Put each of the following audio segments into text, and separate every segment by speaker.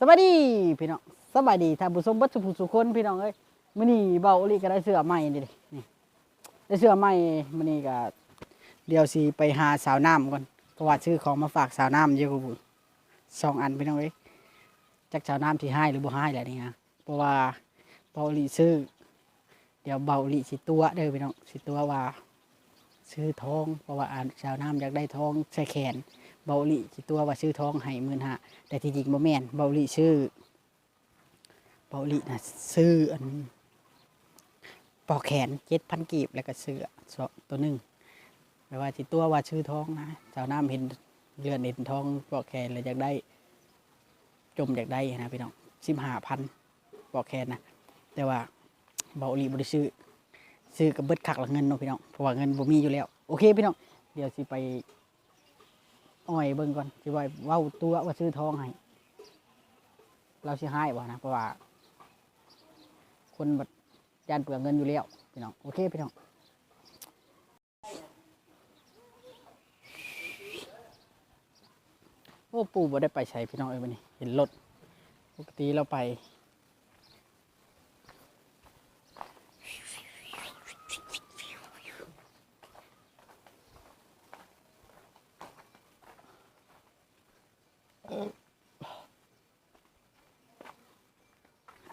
Speaker 1: สวัสดีพี่น้องสบายดีท่านผู้ชมบัดสุขสุขคนพี่น้องเอ้ยมื้อนี้เบาอลีก็ได้เสื้อใหม่นี่ดินี่ได้เสื้อใหม่มื้อนี้ก็เดี๋ยวสิไปหาสาวน้ำก่อนเพราะว่าซื้อของมาฝากสาวน้ำเยอะกว่าบุญสองอันพี่น้องเอ้ยจักสาวน้ำที่ให้หรือบ่ให้แหละนี่ฮะเพราะว่าเบาอลีซื้อ เดี๋ยวเบาอลีสิตัวเด้อพี่น้องสิตัวว่า ซื้อทองเพราะว่าอ่านชาวน้ำอยากได้ทองใส่แขน เบาลีสิตัวว่าซื้อท้องให้หมื่นห้าแต่ที่จริงบ่แม่นเบาลีซื้อเบาลีนะซื้ออันปอกแขนเจ็ดพันกีบแล้วก็เสื้อสองตัวหนึ่งแปลว่าสิตัวว่าซื้อท้องนะชาวน้ำเห็นเรือนเห็นทองปอกแขนเลยอยากได้ จมอยากได้นะพี่น้องสิบห้าพันปอกแขนนะแต่ว่าเบาลีบ่ได้ซื้อซื้อกับเบิดคักละเงินเนาะพี่น้องเพราะว่าเงินบ่มีอยู่แล้ว โอเคพี่น้อง เดี๋ยวสิไป อ้อยเบิ่งก่อนสิว่าเว้าตัวว่าซื้อทองให้เราสิให้บ่นะเพราะว่า คนบัดยานเปลืองเงินอยู่แล้วพี่น้องโอเคพี่น้องโอ้ปู่บ่ได้ไปใช้พี่น้องเอ้ยวันนี้เห็นรถปกติเราไป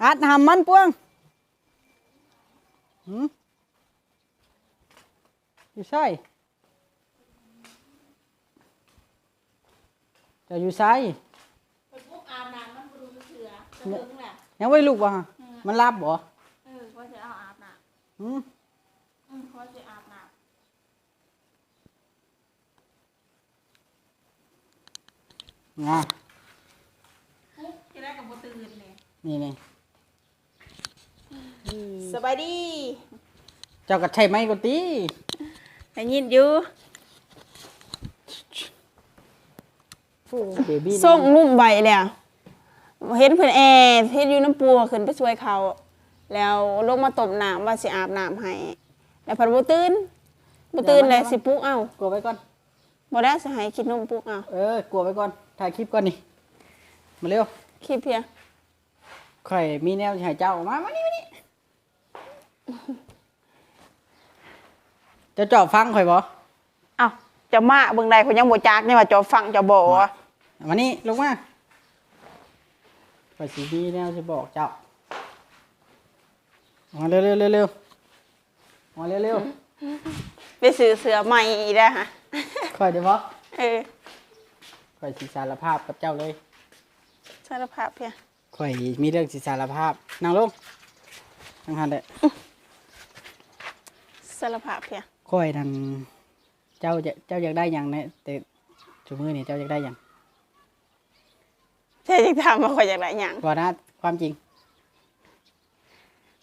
Speaker 1: อาจหามมันปวงหืมอยู่ใช่จะอยู่ใช่
Speaker 2: ไปพวกอาบน้ำมันบรูเสือจะถึงแหละ
Speaker 1: ยังไม่ลุกวะมันรับบ่
Speaker 2: เออก็จะเอาอาบน้
Speaker 1: หืมำ
Speaker 2: อืมก็จะอาบน้
Speaker 1: งาำ
Speaker 2: ปุ๊บจะได้กับบ่ตื่นเลย
Speaker 1: นี่นี่
Speaker 2: สบายดี
Speaker 1: เจ้าก็ใช่ไหมก็ตี
Speaker 2: ได้ยินอยู่
Speaker 1: ฟูเบบี้
Speaker 3: ส่งนุ่มใบเลยอะเห็นเพื่อนแอร์เฮ็ดอยู่น้ำปูขึ้นไปช่วยเขา แล้วลงมาตบน้ำว่าสิอาบน้ำให้แล้วเพันบ่ตื่นบ่ตื่นเลยสิปลุกเอ้าก
Speaker 1: ลัวไว้ก่อน
Speaker 3: บ่ได้สิให้คิดนมปลุกเอ้า
Speaker 1: เออกลัวไว้ก่อนถ่ายคลิปก่อนนี่มาเร็ว
Speaker 3: คิดเพีย
Speaker 1: ข่อยมีแนวสิให้เจ้ามามานี่ มานี่เจะจอบฟังข่อยบ่
Speaker 3: เอ้าจะมาเบิ่งใดเขายังบ่จักนี่ว่าจะฟังจะบ่อะ
Speaker 1: มานี่ลงมาข่อยสีมีแนวจะบอกเจ้ามาเร็วเร็วเร็วเร็วมาเร็วเร็ว
Speaker 3: ไปซื้อเสื้อใหม่อีกแล้วฮะ
Speaker 1: ข่อยเดี๋ยวบ่
Speaker 3: เออ
Speaker 1: ข่อยสีสารภาพกับเจ้าเลย
Speaker 3: สารภาพเพีย
Speaker 1: ข่อยมีเรื่องสีสารภาพนั่งลงนั่งหันเลย
Speaker 3: สารภาพเพีย
Speaker 1: ข่อยนั่นเจ้าจะเจ้าอยากได้อย่างเนี่ยแต่จุมือนี่เจ้าอยากได้อย่าง
Speaker 3: ใช่จังถามว่าข่อยอยากได้หยัง
Speaker 1: ก่อนนะความจริง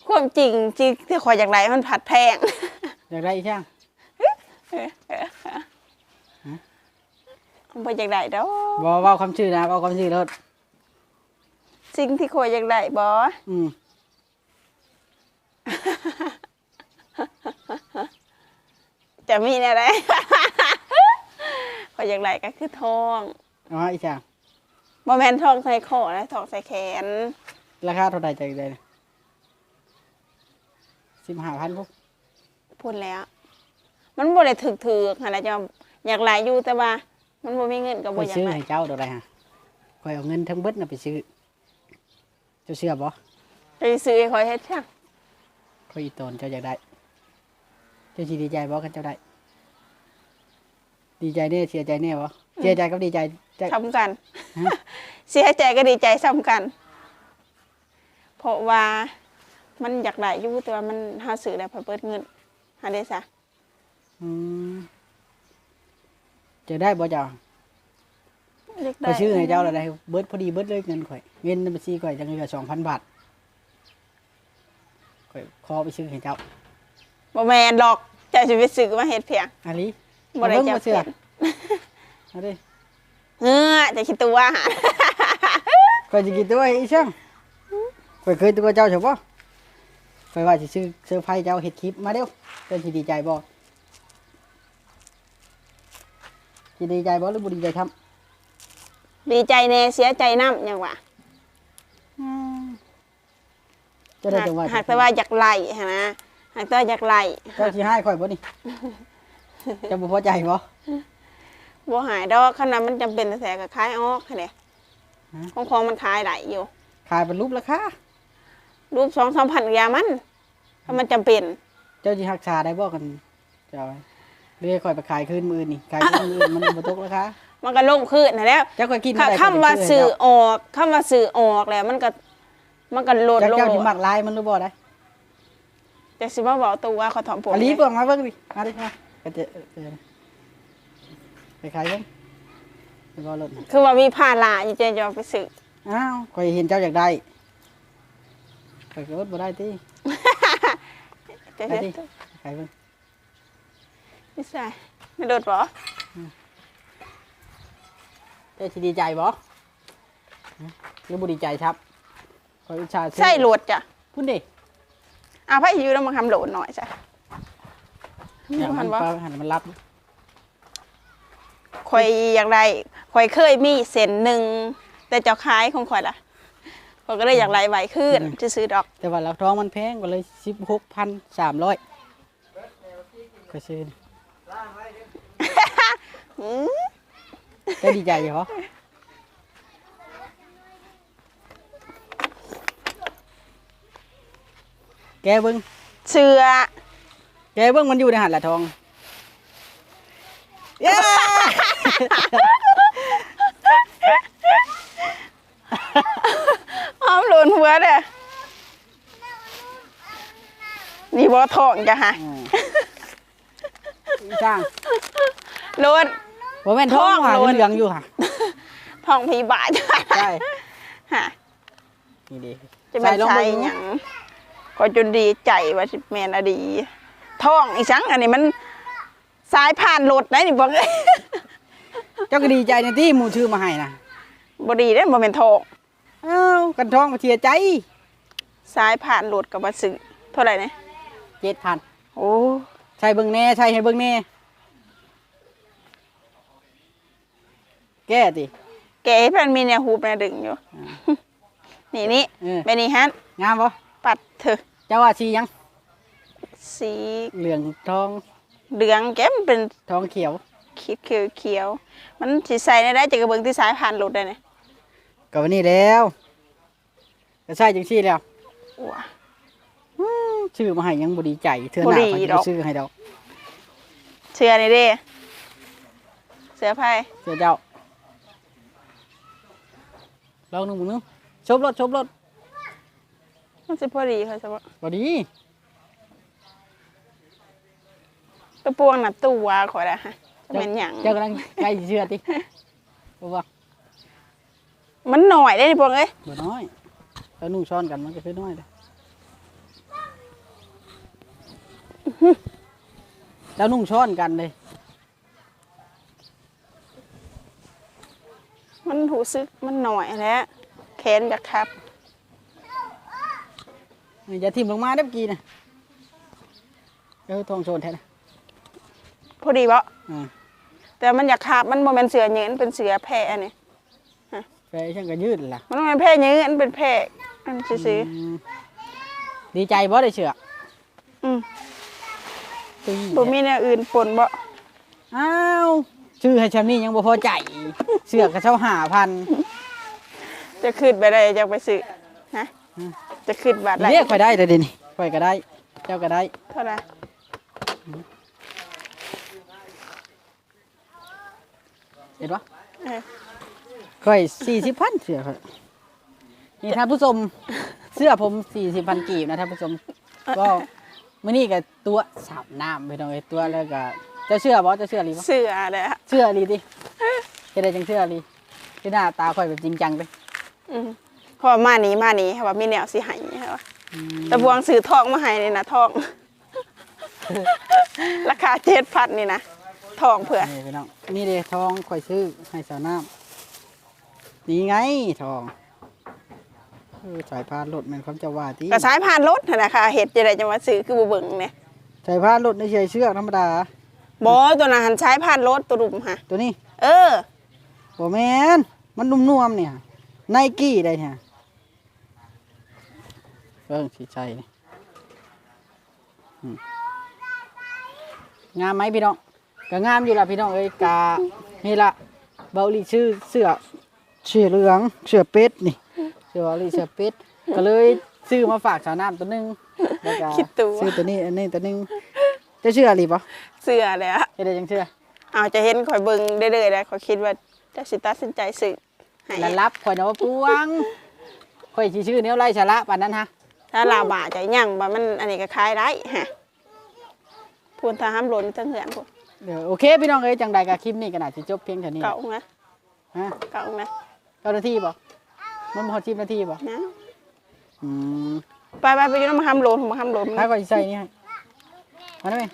Speaker 3: ความจริงจริงที่ข่อยอยากได้มันผัดแพง
Speaker 1: อยากได้อีกช่าง
Speaker 3: บ่อยากได้ดอก
Speaker 1: บอว่าความชื่อนะเอาความชื่อรถ
Speaker 3: สิ่งที่ข่อยอยากได้บ่
Speaker 1: อืม
Speaker 3: จะมีแนวใดข่อยอยากได้ก็คือทอง
Speaker 1: เอามาอีกช่าง
Speaker 3: บ่แม่นทองใส่คอนะทองใส่แขน
Speaker 1: ราคาเท่าไหร่จะได้สิบห้าพันพวก
Speaker 3: พูดแล้ว มันบ่ได้ถึกๆหั่นล่ะจะอยากหลายอยู่แต่ว่า มันบ่มีเงินก็
Speaker 1: ไป
Speaker 3: บ่อยาก
Speaker 1: ซื้อ
Speaker 3: ได้
Speaker 1: ให้เจ้าเท่าไหร่ฮะข่อยเอาเงินทั้งเบิดน่ะไปซื้อเจ้าเชื่อบ่
Speaker 3: ไปซื้อให้ข่อยเฮ็ดช่าง
Speaker 1: ข่อยอีโตนเจ้าอยากได้ เจ้าสิดีใจบ่กันเจ้าได้ ดีใจแน่เสียใจแน่บ่เสียใจกับดีใจใจ
Speaker 3: ทำกัน
Speaker 1: ฮะ
Speaker 3: เสียใจก็ดีใจซ้ำกัน เพราะว่ามันอยากได้อยู่แต่ว่ามันหาซื้อแล้วพอเปิดเงินหาได้ซะ
Speaker 1: อืมจะได้บ่เจ้า
Speaker 3: อยาก
Speaker 1: ไป
Speaker 3: ได้
Speaker 1: ซื้อให้เจ้าอะไรเบิดพอดีเบิดเลยเงินข่อยเงินในบัญชีข่อยจังเหลือสองพันบาทข่อยขอไปซื้อให้เจ้า
Speaker 3: บ่แม่นดอกจะสิไปซื้อมาเฮ็ดเพียง
Speaker 1: อันนี้
Speaker 3: บ่ได้
Speaker 1: เบิ่ง
Speaker 3: จับ
Speaker 1: มาเสื้อ
Speaker 3: เห็น
Speaker 1: เอาดิ
Speaker 3: เออจะคิดตัวหา
Speaker 1: ข่อยจะกินตัวอีช่างข่อยเคยตัวเจ้าใช่ปะข่อยว่าจะซื้อเซอร์ไพรส์เจ้าเห็ดคลิปมาเร็วเจ้าสิดีใจบ่สิดีใจบ่หรือบ่ดีใจครับ
Speaker 3: ดีใจแน่เสียใจนำหยังวะ
Speaker 1: จะได้จังหวะ
Speaker 3: หากแต่ว่าอยากไล่หั้นนะ หากแต่ว่าอยากไล่
Speaker 1: เจ้าสิให้ข่อยบ่นี่ เจะบ่พอใจบ่
Speaker 3: บ่หายดอกขนาดมันจำเป็นแต่ก็ขายออกแค่นี้
Speaker 1: ฮะ
Speaker 3: ของของมันขายได้อยู่
Speaker 1: ขายเป็นรูปราคา
Speaker 3: รูปสองสามพันยามันถ้ามันจำเป็น
Speaker 1: เจ้าสิรักษาได้บ่กัน เจ้าเรียกข่อยไปขายคืนมื้อนี่ขายคืนมื้ออื่นมันบ่ตกราคา
Speaker 3: มันก็ลงขึ้นนะแล้ว
Speaker 1: เจ้าก็กิน
Speaker 3: ค่ะ
Speaker 1: ได้
Speaker 3: คำว่า
Speaker 1: ข่ยจะ
Speaker 3: สื่อ
Speaker 1: ให้
Speaker 3: ออกคำว่าสื่อออกแล้วมันก็ มันก็ลด
Speaker 1: เจ้า
Speaker 3: ลง
Speaker 1: เจ้าสิมักลายมันหรือบ่ได้
Speaker 3: แต่สิว่าบอกตัวเขาถอมผม
Speaker 1: อันนี้
Speaker 3: เนี่ย
Speaker 1: เบิ่งมาเบิ่งดิมาดิมาก็จะเออเออไปขายเบิ่งไปบ่รถน่ะ
Speaker 3: คือว่ามีผ้าลาอยู่เจจะเอาไปสื่อ
Speaker 1: อ้าวข่อยเห็นเจ้าอยากได้ข่อยก็อดบ่ได้ติ
Speaker 3: เจ๊
Speaker 1: ไปดิขายเบิ่ง
Speaker 3: ไม่ใช่ไม่โดดบอ
Speaker 1: เจ้าสิดีใจบ่ฮะหรือบ่ดีใจครับข่อยอุตส่าห์ซื้อ
Speaker 3: ใช่โหลดจ้ะ
Speaker 1: พุ่นดิ
Speaker 3: อะพ่ออยู่แล้วมาทำโหลดหน่อยจ้ะ
Speaker 1: อยาก
Speaker 3: หั
Speaker 1: มัน
Speaker 3: นวะ
Speaker 1: ปลาหันมันรับ
Speaker 3: ข่อยอยากได้ข่อยเคยมีเส้นหนึ่งแต่เจ้าขายของข่อยล่ะข่อยก็เลยอยากไล่ไหวขึ้นจะซื้อดอก
Speaker 1: แต่ว่าเราท้องมันแพงก็เลยสิบหกพันสามร้อยก็ซื้อนี่
Speaker 3: อืม
Speaker 1: ได้ดีใจเหรอ แกเบิ้ง
Speaker 3: เสื้อ
Speaker 1: แกเบิ้งมันอยู่ในหันละทองเย้
Speaker 3: อ้อมโหลนหัวเด้อนี่บอทองจ้ะฮะ
Speaker 1: อ่าอีจ้าง
Speaker 3: โหลน
Speaker 1: บ่แม่นทอง
Speaker 3: ทอง
Speaker 1: หา
Speaker 3: โลน
Speaker 1: เหลืองอยู่ค่ะ
Speaker 3: ทองพีบาทจ้ะ
Speaker 1: ใช่
Speaker 3: ฮะ
Speaker 1: นี่ดิ
Speaker 3: จะเป็น
Speaker 1: ลอง
Speaker 3: ใช่
Speaker 1: เบิ่ง
Speaker 3: หยังก็จนดีใจว่าสิแมนอดีทองอีสังอันนี้มันสายผ่านรถนะนี่บอกเลย
Speaker 1: เจ้าก็ดีใจในที่หมู่ชื่อมาให้นะ
Speaker 3: บดีได้บ่เป็นทอง
Speaker 1: อ้าวกันทองมาเทียใจ
Speaker 3: สายผ่านรถกับมาซื้อเท่าไหร่เนี่ย
Speaker 1: เจ็ดพัน
Speaker 3: โอ้
Speaker 1: ใช่เบิ่งแน่ใช่ให้เบิ่งแน่แก้ติ
Speaker 3: แกให้เพิ่นมีแนวฮูปแนวดึงอยู่นี่นี่
Speaker 1: เออ
Speaker 3: ไปนี่ฮัน
Speaker 1: งามบ่
Speaker 3: ปัดเถอะ
Speaker 1: เจ้าว่าสีหยัง
Speaker 3: สี
Speaker 1: เหลืองทอง
Speaker 3: เหลืองแก้มเป็น
Speaker 1: ทองเขียว
Speaker 3: เขียวเขียวเขียวมันสิใส่ได้ได้จากกระเบื้องที่สายผ่านรถได้เนี่ย
Speaker 1: ก็วันนี้แล้วก็ใช่จังซี่แล้ว
Speaker 3: ว้า
Speaker 1: อื้อชื่อมาให้ยังบ่ดีใจเทื่อห
Speaker 3: บ่
Speaker 1: น้า
Speaker 3: ดี
Speaker 1: เขา
Speaker 3: ด
Speaker 1: จะ
Speaker 3: อก
Speaker 1: ซื้อให้ดอก
Speaker 3: เสื้อนี่เด้เสื้อไผ่
Speaker 1: เสื้อเจ้าลองหนึงมึงนึงชบรถชบรถ
Speaker 3: มันสิพอดีเขาจะว่า
Speaker 1: บ่ดี
Speaker 3: กระปวงน่ะตัวขอยละฮะจะเป็นหยัง
Speaker 1: เจ้ากำลังใกล้สิเชื่อติบ่ว่า
Speaker 3: มันหน่อยได้นี่พวกเอ้ย
Speaker 1: บ่น้อยแล้วนุ่งช้อนกันมันก็คือน้อยเด้อแล้วนุ่งช้อนกันเลย
Speaker 3: มันหูซึกมันหน่อยแล้วแขนจะครับ
Speaker 1: นี่ อย่าทิ่มลงมาได้อเมื่อกี้นะเออทองโซนแท้นะ
Speaker 3: พอดีบ่
Speaker 1: อ่า
Speaker 3: แต่มันอยากขาบมันบ่แม่นเสือเหยืนเป็นเสือแพร่อันนี้
Speaker 1: แฟชั่นก็ยืดล่ะ
Speaker 3: มันบ่แม่นแพร่เหยืนมันเป็นแพร่อันซื่อ
Speaker 1: มดีใจบ่ได้เชื่อ
Speaker 3: ๆอืม
Speaker 1: ตุ้ย
Speaker 3: บ่มีแนวอื่นปนบ่
Speaker 1: อ้าวชื่อให้ชำนี่ยังบ่พอใจ เสือกกระเช้าหาพัน
Speaker 3: จะขึ้นไปได้จะไปซื้อฮะ
Speaker 1: อืม
Speaker 3: จะขึ้นบาทไร
Speaker 1: เรียกข่อยได้เลยเดินี่ข่อยก็ได้ เจ้าก็ได้
Speaker 3: เท่าไหร่
Speaker 1: เห็นปะ
Speaker 3: เออ
Speaker 1: ข่อยสี่สิบพันเสือข่อยนี่ท่านผู้ชมเสื้อผมสี่สิบพันกีบนะท่านผู้ชม ก็มื้อนี้ก็ตัวสามน้ำไปหน่อยตัวแล้วก็เจ้าเชื่อบ่เจ้าเชื่อหรือบ่
Speaker 3: เสือเลยฮะ
Speaker 1: เชื่อหรือดิจะได้จังเชื่อหรือที่หน้าตาข่อยแบบจริงจังเลย
Speaker 3: อืมเพราะว่ามานี้มานี้ว่ามีแนวสิให้ค่ะว่า
Speaker 1: อืม
Speaker 3: แต่บวงซื้อทองมาให้นี่นะทอง ราคาเจ็ดพันนี่นะทองเผื่อ
Speaker 1: นี่พี่น้องนี่เด้ทองข่อยซื้อให้สาวน้ำนี่ไงทองเออสายพานรถแมันเขาจะว่าที่
Speaker 3: กระสายผ่านรถนั่นนะคะเห็ดจะได้จะมาซื้อคือบ่เบิ่งเนี่ย
Speaker 1: สายพานรถในเฉยเชือกธรรมดา
Speaker 3: บอตัวนั้นหันใช้ผ่านรถตัวดุมค่ะ
Speaker 1: ตัวนี้
Speaker 3: เออ
Speaker 1: โอแมนมันนุ่มนวมเนี่ยไนกี้ได้เนี่ยโอ บิ่งสิใจนี่อืมงามไหมพี่น้องก็งามอยู่ละพี่น้องเอ้ยกานี่ละเบาหลีชื่อเสื้อเสื้อเหลืองเสื้อเป็ดนี่เสื้อเบาหลีเสื้อเป็ดก็เลยซื้อมาฝากสาวน้ำตัวหนึงแล้วก็
Speaker 3: คิดตัว
Speaker 1: ซื้อตัวนี้อันนี้ตัวหนึงจะเชื่อหรือเปล่า
Speaker 3: เสื้อเลยอะ
Speaker 1: จะได้จังเชื่อ
Speaker 3: เอาจะเห็นข่อยเบิ่งเรื่อยๆแล้วข่อยคิดว่าจะสิตัดสินใจซื้อให้
Speaker 1: และรับข่อยนะว่าปวงข่อยสิชื่อแนวไล่ชะละปานนั้นฮะ
Speaker 3: ถ้าลาบาจะยั่งว่ามันอันนี้ก็ขายได้ฮะพูนถ้าห้ามหล่นทั้งเหือนพวก
Speaker 1: เดี๋ยวโอเคพี่น้องเอ้ยจังใดกับคลิปนี้ก็น่าจะจบเพียงเท่านี้
Speaker 3: เก่าไหม
Speaker 1: ฮะ
Speaker 3: เก่าไหม
Speaker 1: เก้านาทีบ่มันพอสิบนาทีบ่
Speaker 3: นะ
Speaker 1: อืม
Speaker 3: ไปไปไปอยืนมาห้ามหล่นมาห้ามหล่น
Speaker 1: ถ้าก็สิใส่นี่ให้มาได้ไหม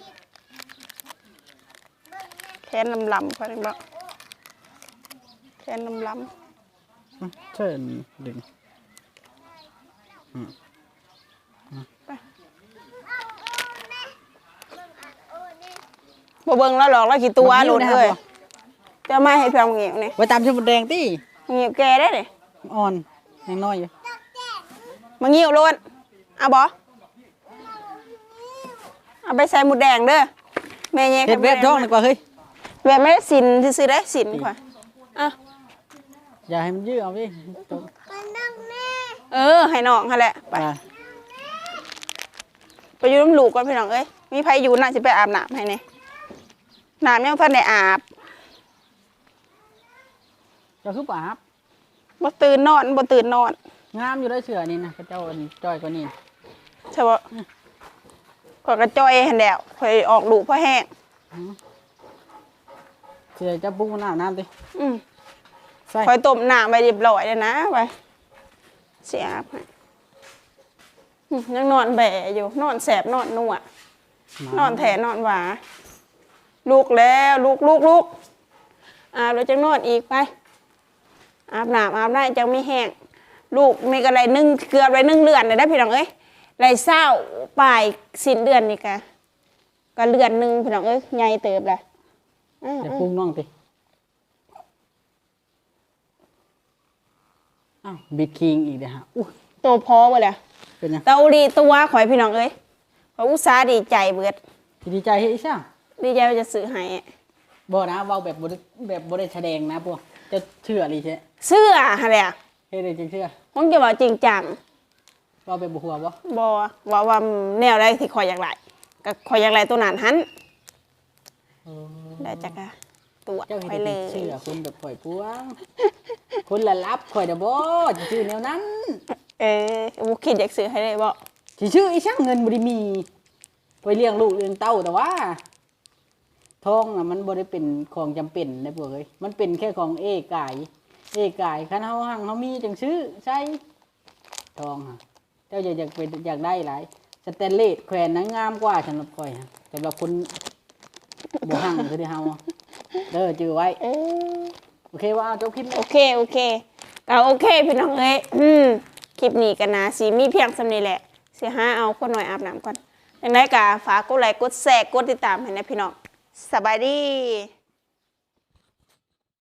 Speaker 3: แค้นลำลำเขาเลยบอกแค้นลำล
Speaker 1: อืมเชิญดึงำ
Speaker 3: บ่เบิ่งแล้วหรอกแล้วกี่ตัวหล่นเลยจะมาให้เพียงเงียวนี่
Speaker 1: ไว้ตามชมดแดงติ
Speaker 3: เงียวแกได้เลย
Speaker 1: อ่อนยังน้อยอยู่
Speaker 3: มาเงียวโลนเอาบ่เอาไปใส่หมูแดงเด้อแม่แย่
Speaker 1: เฮ็ดเว็บท้องดีกว่าเฮ้ย
Speaker 3: แบบไม่ได้สินซื้อๆได้สินกว่าอะ
Speaker 1: อย่าให้มันยืดเอาดิจบ
Speaker 3: เออให้น้องหั่นแหละไป
Speaker 1: อ่า
Speaker 3: ไปอยู่น้ำลูกก่อนพี่น้องเอ้ยมีไผอยู่น่าสิไปอาบน้ำให้เนี่ย น้ำยังท่านได้อาบ
Speaker 1: เจ้าคือปอาบ
Speaker 3: บ่ตื่นนอนบ่ตื่นนอน
Speaker 1: งามอยู่ได้เสือนี่นะพระเจ้าอันจ้อยกว่านี้
Speaker 3: ใช่บ่ข่อยกระจอยหันแล้วข่อยออกลูกเพราะแห้ง
Speaker 1: เสือจะปุ้งน้ำน้ำติ
Speaker 3: อืม
Speaker 1: ใส่
Speaker 3: ข่อยต้มน้ำไปเรียบร้อยแล้วนะไปเสียอาบให้อืมยังนอนแบะอยู่ นอนแสบนอนนัวนอนแถนอนหวา ลูกแล้วลูกลูกลูกอาบแล้วจังนอนอีกไป อาบน้ำอาบได้จังไม่แห้งลูกนี่ก็ไรนึ่งเกลือไรนึ่งเลือนเลยได้พี่น้องเอ้ยไรเศร้าปลายสิ้นเดือนนี่กะก็เลือนหนึ่งพี่น้องเอ้ยใหญ่เติบเลยอ้าว
Speaker 1: จะปุ้งน้องติอ้าวบิดคิงอีกเด้อฮะอุ้ย
Speaker 3: ตัวพอไปเลย
Speaker 1: เป็นยัง
Speaker 3: เตาดีตัวข่อยพี่น้องเอ้ยข่อยอุตส่าห์ดีใจเบิด
Speaker 1: สิดีใจเฮ้ยอีช่าง ดี
Speaker 3: ดีใจว่าจะซื้อให้
Speaker 1: บ่นะเว้าแบบบ่ได้แบบบ่ได้แสดงนะพวกจะเชื่ออีใช่
Speaker 3: เสื้อฮะเลย
Speaker 1: เฮ็ดได้จริงเชื่อ
Speaker 3: ผมจะบอกจริงจัง
Speaker 1: เว้าแบบบ่หัวบ่
Speaker 3: บอว่าว่าแนวอะไรที่ข่อยอยากไหลก็ข่อยอยากไหลตัวนั้นหัน
Speaker 1: เออ
Speaker 3: แล้วจะกะตัว
Speaker 1: เจ้าเฮ็ด
Speaker 3: ข่อยเล
Speaker 1: ได้
Speaker 3: ย
Speaker 1: เชื่อคนแบบปล่อยพวงคนละรับข่อยเด้อบ่สิชื่อแนวนั้น
Speaker 3: เออบุคิดอยากซื้อให้เลยบอก
Speaker 1: สิชื่ออีช่างเงินบ่ได้มีไปเลี้ยงลูกเลี้ยงเต้าแต่ว่า ทองอะมันบ่ได้เป็นของจำเป็นนะพวกเอ้ยมันเป็นแค่ของเอกาย เอกายคันเฮาหังเฮามีจังซื้อใช่ทองอะเจ้าอยากอยากไปอยากได้หลายสแตนเลสแขวนนั้นงามกว่าสำหรับข่อยฮะสำหรับคนบ่หังคือที่เฮาอะเด้อจือไว้โอเคว่าเจ้าคิด
Speaker 3: โอเคโอเคก็โอเคพี่น้องเอ้ยอืมคลิปนี้กันนะสีมีเพียงสำนี้แหละเสียห้าเอาคนหน่อยอาบน้ำก่อนดังนั้นก็ฝากกดไลค์กดแชร์กดติดตามให้นะพี่น้อง สบายดี